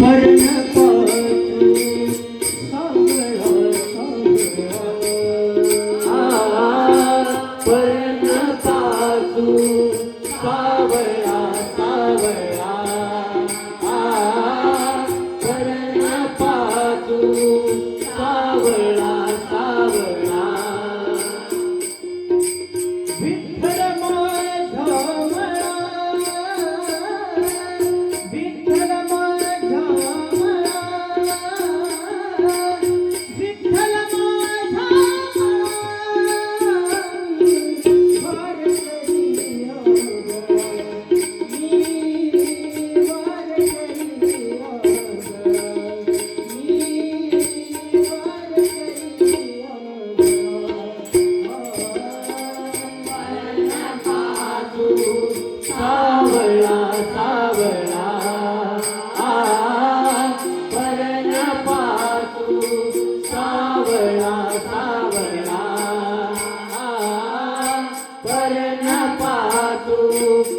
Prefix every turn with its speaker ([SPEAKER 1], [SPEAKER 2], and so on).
[SPEAKER 1] परण करण आ पातू